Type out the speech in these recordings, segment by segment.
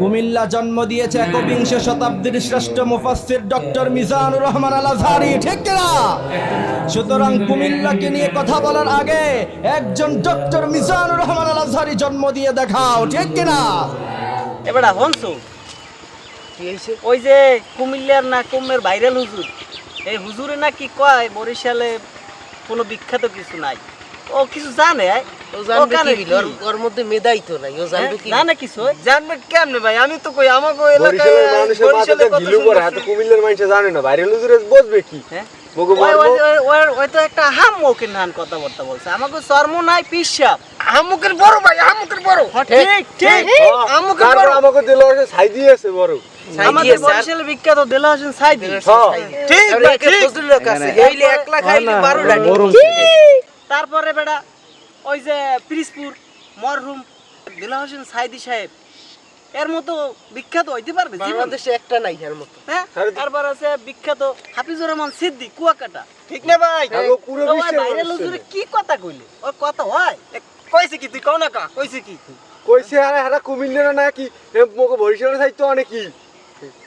কুমিল্লা জন্ম দিয়েছে একবিংশ শতাব্দীর শ্রেষ্ঠ মুফাসসির ডক্টর মিজানুর রহমান আল আজহারি ঠিক কিনা? সুতরাং কুমিল্লাকে নিয়ে কথা বলার আগে একজন ডক্টর মিজানুর রহমান আল আজহারি জন্ম দিয়ে দেখাও ঠিক কিনা? এবারে হনসু ওই যে কুমিল্লার না কুমের ভাইরাল হুজুর। এই হুজুরে নাকি কয় বরিশালে কোনো বিখ্যাত কিছু নাই। ও কিছু জানে ও জানবে কি? কি? ওর ওর মধ্যে মেধাই তো নাই ও জানবে কি? হ্যাঁ? জানে কিছু জানবে কেমনে ভাই? আমি তো কই আমাকে বরিশালের মানুষের মাথাতে ঘিলু করে এত কুমিল্লার মানুষ জানে না বসবে কি? হ্যাঁ। ওই- মারবো ওই- ওই- ওই- ওই তো একটা হাম নান কথাবার্তা বলছে। আমাকে চর্ম নাই পিসাব আমুকের বড় ভাই আমুকের বড়। ঠিক ঠিক। আমুকের বড়। আমাকে দিল ছাই দিয়েছে বড়। আমাদের বরিশালে বিখ্যাত দেলা হোসেন সাইদি। ঠিক আর ভাই একে ঠিক। ফজলুলের কাছে হইলে এক লাখ হইলে বারো তারপরে বেটা ওই যে পিরিসপুর মরহুম দিলা হোসেন সাইদি সাহেব। এর মতো বিখ্যাত হইতে পারবে বাংলাদেশে একটা নাই এর মতো। হ্যাঁ? তারপর আছে বিখ্যাত হাফিজুর রহমান সিদ্দিক কুয়াকাটা। ঠিক না ভাই? আগে পুরো বিশ্বের ভাইরাল হুজুরে কি কথা কইলে? ও কথা হয়? কইছে কি? তুই কও না কা কইছে কি? কইছে আরে হারা কুমিল্লার নাকি এ মগো বরিশালের সাইতো অনেকই। কি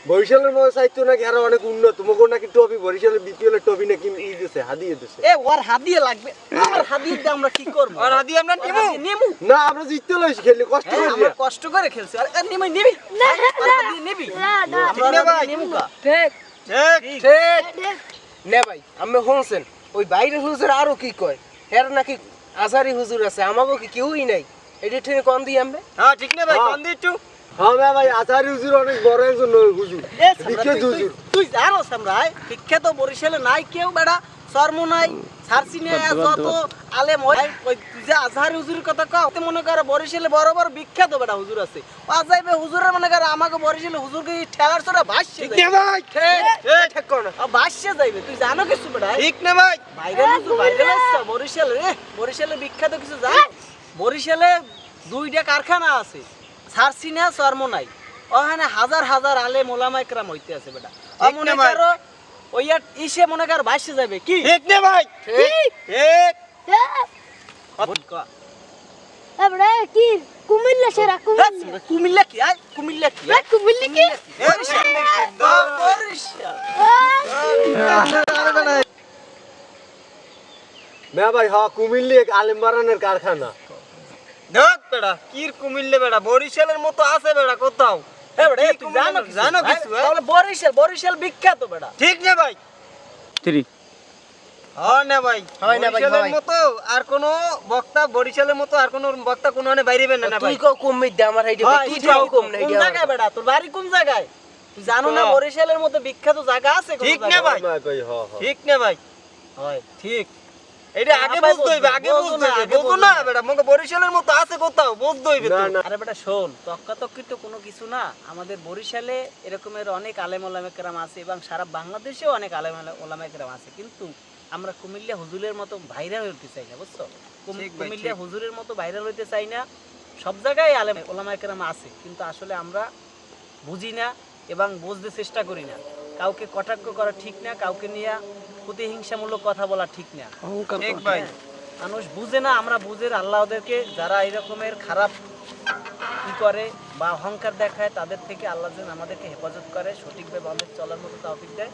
বরিশালের মধ্যে সাহিত্য নাকি আরও অনেক উন্নত। নাকি টপি বরিশালের বিপিএল এর টপি নাকি ই দিছে হাদিয়ে দিছে। এ ওর হাদিয়ে লাগবে। আমার হাদিয়ে দিয়ে আমরা কি করব? আর হাদিয়ে আমরা নিবো? নেব না আমরা জিততে লইছি খেলি কষ্ট হ্যাঁ, করে আমরা কষ্ট করে খেলছি। আর আর নিবি হাদিয়ে নিবি। আমরা ঠিক না ভাই? হাদিয়ে নিবো কা? ঠিক। ঠিক ঠিক নে ভাই আমি শুনছেন ওই বাইরের হুজুর আরও কি কয়? এর নাকি আজারি হুজুর আছে আমাকে কি কেউই নাই? এটা ঠেনে কম দিই আমি হ্যাঁ ঠিক না ভাই হ্যাঁ। কোন দিচ্ছু হ্যাঁ ভাই ভাই আচারি হুজুর অনেক বড় একজন হুজুর। বিখ্যাত হুজুর। তুই- তুই জানো সামরাই বিখ্যাত বরিশালে নাই কেউ বেড়া নাই সারসিনে যত আলেম হয় ওই যে আজহারি হুজুরের কথা কও মনে করে বরিশালে বড় বড় বিখ্যাত বেড়া হুজুর আছে। আজাইবে হুজুরের মনে করে আমাকে বরিশালে হুজুরকে এই ঠেলার ছোটা ভাসছে ঠিক না ভাই? ঠিক ঠিক ঠিক। না ভাসছে যাইবে তুই জানো কিছু বেড়া? ঠিক না ভাই। ভাইরাল হুজুর ভাইরাল আসছে বরিশালে বরিশালে বিখ্যাত কিছু জানো? বরিশালে দুইটা কারখানা আছে। সারসিনা চর্ম নাই। ওখানে হাজার হাজার আলে মোলামাই ক্রাম হইতে আছে বেটা। মনে না। করো ওই আর ইসে মনে কর ভাসছে যাবে কি? ঠিক না ভাই। ঠিক। কি? কুমিল্লা সেরা কুমিল্লা। কুমিল্লা কি? আয় কুমিল্লা কি? আয়? কুমিল্লা কি। ভাই হ্যাঁ কুমিল্লি এক আলেম বারানের কারখানা। ধত বেড়া কির কুমিল্লে বেড়া বরিশালের মতো আছে বেড়া কোথাও। এ বেটা, এ কি তুই কুমিল্লা জানো কিছু? জানো ভাই, কিছু হ্যাঁ? তাহলে বরিশাল বরিশাল বিখ্যাত বেটা ঠিক না ভাই। হয় না ভাই হয় না ভাই, বরিশালের মতো আর কোন বক্তা বরিশালের মতো আর কোন বক্তা কোনো বাইরে বেন না ভাই তুই কও কম দে আমার হাইডে তুই এটাই কম না কোন জায়গায় বেটা তোর বাড়ি কোন জায়গায়? তুই জানো না বরিশালের মতো বিখ্যাত জায়গা আছে ঠিক না ভাই। হ্যাঁ হ্যাঁ ঠিক না ভাই। হয় ঠিক। এটা আগে হইবে আগে হইবে আগে বুঝতো বুঝব না? বরিশালের মতো আছে কোথাও? বুঝতে হইবে না না। আরে বেটা শোন তক্কাতক্কি তো কোনো কিছু না। আমাদের বরিশালে এরকমের অনেক আলেম ওলামেকরাম আছে এবং সারা বাংলাদেশেও অনেক আলেম ওলামেকরাম আছে। কিন্তু আমরা কুমিল্লা হুজুরের মতো ভাইরাল হইতে চাই না বুঝছ? কুমিল্লা হুজুরের মতো ভাইরাল হইতে চাই না। সব জায়গায় আলেম ওলামাইকেরাম আছে কিন্তু আসলে আমরা বুঝি না এবং বুঝতে চেষ্টা করি না। কাউকে কটাক্ষ করা ঠিক না কাউকে নিয়ে প্রতিহিংসামূলক কথা বলা ঠিক না। ঠিক ভাই। মানুষ বুঝে না, আমরা বুঝে আল্লাহ ওদেরকে যারা এরকমের খারাপ কি করে বা অহংকার দেখায়, তাদের থেকে আল্লাহ আমাদেরকে হেফাজত করে, সঠিকভাবে আমাদের চলার মতো তাওফিক দেয়।